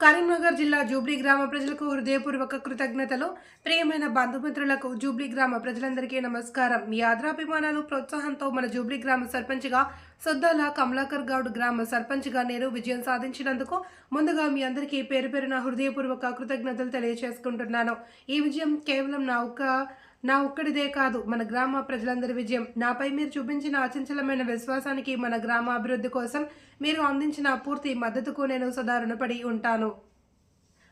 కరీంనగర్ జిల్లా జూబ్లీ గ్రామ ప్రజలకు హృదయపూర్వక కృతజ్ఞతలు. ప్రియమైన బంధుమిత్రులకు జూబ్లీ గ్రామ ప్రజలందరికీ నమస్కారం. మీ ఆదరాభిమానాలు ప్రోత్సాహంతో మన జూబ్లీ గ్రామ సర్పంచ్గా సొద్దాల కమలాకర్ గౌడ్ గ్రామ సర్పంచ్గా నేను విజయం సాధించినందుకు ముందుగా మీ అందరికీ పేరు పేరున హృదయపూర్వక కృతజ్ఞతలు తెలియజేసుకుంటున్నాను ఈ విజయం కేవలం నా ఒక్క నా ఒక్కడిదే కాదు మన గ్రామ ప్రజలందరి విజయం. నాపై మీరు చూపించిన అచంచలమైన విశ్వాసానికి మన గ్రామ అభివృద్ధి కోసం మీరు అందించిన పూర్తి మద్దతుకు నేను సదా రుణపడి ఉంటాను.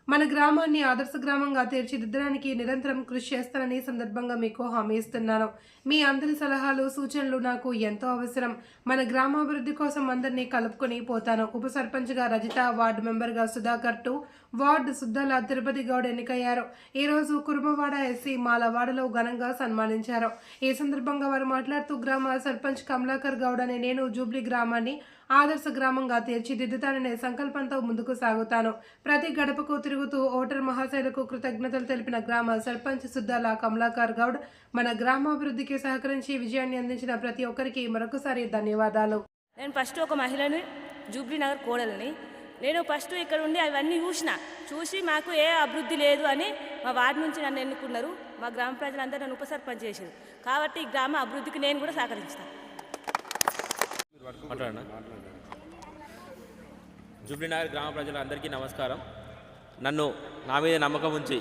మన గ్రామాన్ని ఆదర్శ గ్రామంగా తీర్చిదిద్దడానికి నిరంతరం కృషి చేస్తానని సందర్భంగా మీకు హామీ ఇస్తున్నాను. మీ అందరి సలహాలు సూచనలు నాకు ఎంతో అవసరం. మన గ్రామాభివృద్ధి కోసం అందరినీ కలుపుకొని పోతాను. ఉప సర్పంచ్గా రజిత వార్డు మెంబర్గా సుధాకర్ టు వార్డు సుద్దాల తిరుపతి గౌడ్ ఎన్నికయ్యారు. ఈరోజు కురుమవాడ ఎస్సీ మాలవాడలో ఘనంగా సన్మానించారు. ఈ సందర్భంగా వారు మాట్లాడుతూ గ్రామ సర్పంచ్ కమలాకర్ గౌడ్ అనే నేను జూబ్లీ గ్రామాన్ని ఆదర్శ గ్రామంగా తీర్చిదిద్దుతాననే సంకల్పంతో ముందుకు సాగుతాను. ప్రతి గడపకు తిరుగుతూ ఓటర్ మహాశైలకు కృతజ్ఞతలు తెలిపిన గ్రామ సర్పంచ్ సుద్దాల కమలాకర్ గౌడ్ మన గ్రామాభివృద్ధికి సహకరించి విజయాన్ని అందించిన ప్రతి ఒక్కరికి మరొకసారి ధన్యవాదాలు. నేను ఫస్ట్ ఒక మహిళని జూబ్లీ నగర్ కోడలని. నేను ఫస్ట్ ఇక్కడ ఉండి అవన్నీ చూసిన. చూసి మాకు ఏ అభివృద్ధి లేదు అని మా వార్డు నుంచి నన్ను ఎన్నుకున్నారు. మా గ్రామ ప్రజలందరూ నన్ను ఉపసర్పంచ్ చేశారు. కాబట్టి ఈ గ్రామ అభివృద్ధికి నేను కూడా సహకరించాను మాట్లాడనా? జూబ్లీనగర్ గ్రామ ప్రజలందరికీ నమస్కారం. నన్ను నా మీద నమ్మకం ఉంచి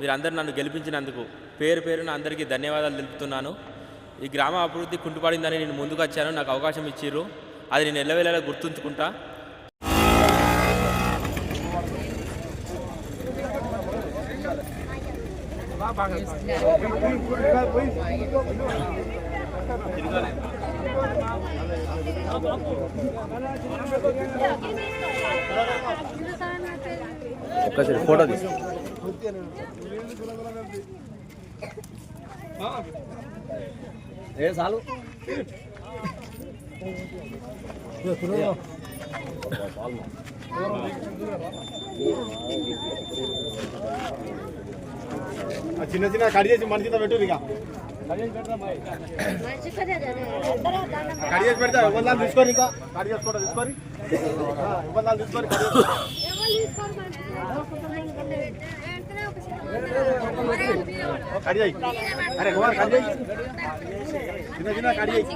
మీరందరూ నన్ను గెలిపించినందుకు పేరు పేరున అందరికీ ధన్యవాదాలు తెలుపుతున్నాను. ఈ గ్రామ అభివృద్ధి కుంటుపడిందని నేను ముందుకు వచ్చాను. నాకు అవకాశం ఇచ్చిర్రు. అది నేను ఎల్లవేళలా గుర్తుంచుకుంటా. ఒక్కసారి ఫోటో తీసి ఏ చాలు. చిన్న చిన్న కడి చేసి మనిషి పెట్టు ఇక. కడి చేసి పెడతా ఇవ్వాలి తీసుకొని ఇంకా కడి చేసుకోవడం తీసుకొని ఇవ్వాలి తీసుకొని కడి చేసుకో. కడి చేయి అరే కుమార్ కడి చేయి చిన్న చిన్న కడి చేయి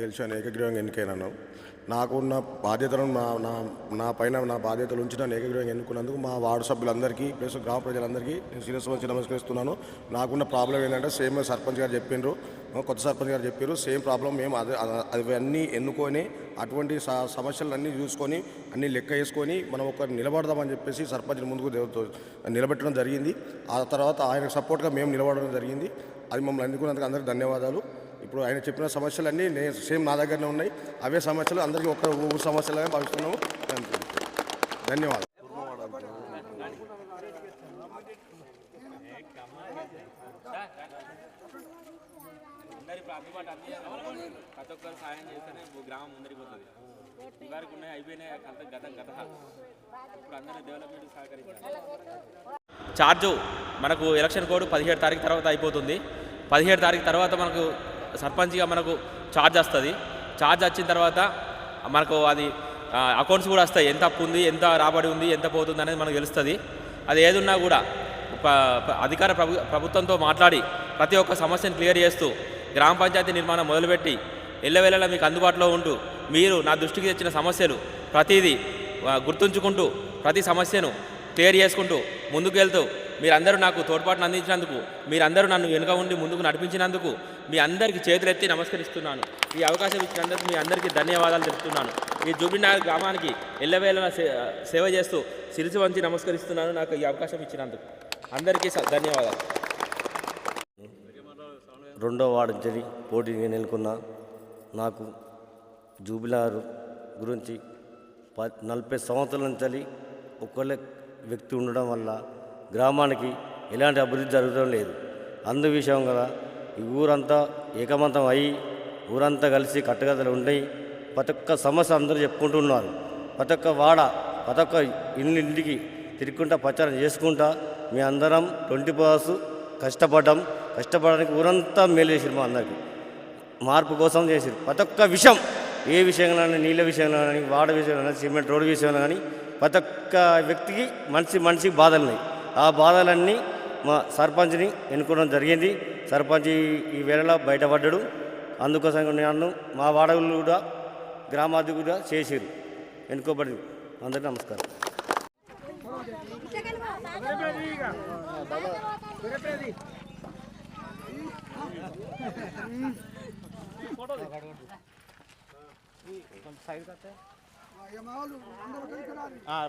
గెలిచాను ఏకగ్రీవంగా ఎన్నికైనాను. నాకున్న బాధ్యతలను నా నా నా పైన నా బాధ్యతలు ఉంచి నన్ను ఏకగ్రీవంగా ఎన్నుకున్నందుకు మా వార్డు సభ్యులందరికీ ప్లస్ గ్రామ ప్రజలందరికీ నేను సీరియస్ వచ్చి నమస్కరిస్తున్నాను. నాకున్న ప్రాబ్లం ఏంటంటే సేమ్ సర్పంచ్ గారు చెప్పిండ్రు. కొత్త సర్పంచ్ గారు చెప్పారు సేమ్ ప్రాబ్లం మేము అది అవన్నీ ఎన్నుకొని అటువంటి సమస్యలన్నీ చూసుకొని అన్ని లెక్క వేసుకొని మనం ఒక నిలబడదామని చెప్పేసి సర్పంచ్ని ముందుకు నిలబెట్టడం జరిగింది. ఆ తర్వాత ఆయనకు సపోర్ట్గా మేము నిలబడడం జరిగింది. అది మమ్మల్ని అందుకున్నందుకు అందరికీ ధన్యవాదాలు. ఇప్పుడు ఆయన చెప్పిన సమస్యలన్నీ నేను సేమ్ నా దగ్గరనే ఉన్నాయి. అవే సమస్యలు అందరికీ ఒక్క ఊరు సమస్యలుగా భావిస్తున్నాము. ధన్యవాదాలు. అందరి అందుబాటు అన్ని ప్రతి ఒక్కరు సాయం చేస్తేనే గ్రామం ముందరిపోతుంది. ఇవరకు ఉన్నాయి అయిపోయినాయి అంత గత గత. ఇప్పుడు అందరూ డెవలప్మెంట్ సహకరించాలి. చార్జు మనకు ఎలక్షన్ కోడ్ పదిహేడు తారీఖు తర్వాత అయిపోతుంది. పదిహేడు తారీఖు తర్వాత మనకు సర్పంచ్గా మనకు ఛార్జ్ వస్తుంది. ఛార్జ్ వచ్చిన తర్వాత మనకు అది అకౌంట్స్ కూడా వస్తాయి. ఎంత అప్పు ఉంది ఎంత రాబడి ఉంది ఎంత పోతుంది అనేది మనకు తెలుస్తుంది. అది ఏదున్నా కూడా ప- అధికార ప్రభు ప్రభుత్వంతో మాట్లాడి ప్రతి ఒక్క సమస్యను క్లియర్ చేస్తూ గ్రామ పంచాయతీ నిర్మాణం మొదలుపెట్టి ఎల్లవేళలా మీకు అందుబాటులో ఉంటూ మీరు నా దృష్టికి తెచ్చిన సమస్యలు ప్రతిదీ గుర్తుంచుకుంటూ ప్రతి సమస్యను క్లియర్ చేసుకుంటూ ముందుకు వెళ్తూ మీరందరూ నాకు తోడ్పాటును అందించినందుకు మీరందరూ నన్ను వెనుక ఉండి ముందుకు నడిపించినందుకు మీ అందరికీ చేతులెత్తి నమస్కరిస్తున్నాను. ఈ అవకాశం ఇచ్చినందుకు మీ అందరికీ ధన్యవాదాలు తెలుపుతున్నాను. ఈ జూబినగర్ గ్రామానికి ఎల్లవేళ సేవ చేస్తూ సిరిసి వంచి నమస్కరిస్తున్నాను నాకు ఈ అవకాశం ఇచ్చినందుకు. అందరికీ స- ధన్యవాదాలు. రెండో వార్డు నుంచి పోటీగా నెలకొన్న నాకు జూబిలార్ గురించి ప నలభై సంవత్సరాల నుంచి ఒక్కళ్ళే వ్యక్తి ఉండడం వల్ల గ్రామానికి ఎలాంటి అభివృద్ధి జరగడం లేదు. అందు విషయం కదా ఈ ఊరంతా ఏకమంతం అయ్యి ఊరంతా కలిసి కట్టుకథలు ఉండి ప్రతి ఒక్క సమస్య అందరూ చెప్పుకుంటున్నారు ప్రతి ఒక్క వాడ ప్రతి ఒక్క ఇంటికి తిరుగుకుంటా ప్రచారం చేసుకుంటా మీ అందరం ట్వంటీ అవర్స్ కష్టపడ్డాం కష్టపడడానికి ఊరంతా మేలు చేసిరు మా అందరికి. మార్పు కోసం చేసిరు ప్రతి ఒక్క విషయం ఏ విషయంలో నీళ్ళ విషయంలో కానీ వాడ విషయంలో కానీ సిమెంట్ రోడ్డు విషయంలో కానీ ప్రతి ఒక్క వ్యక్తికి మనిషి మనిషికి బాధలు ఉన్నాయి. ఆ బాధలన్నీ మా సర్పంచ్ని ఎన్నుకోవడం జరిగింది. సర్పంచ్ ఈ- వేళలో బయటపడ్డాడు. అందుకోసం నన్ను మా వాడవులు కూడా గ్రామాధి కూడా చేసిరు ఎన్నుకోబడింది. అందరికీ నమస్కారం.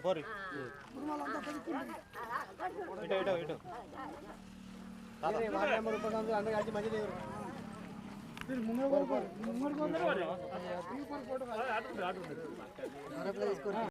పోరి ఇటు ఇటు ఇటు వార్డు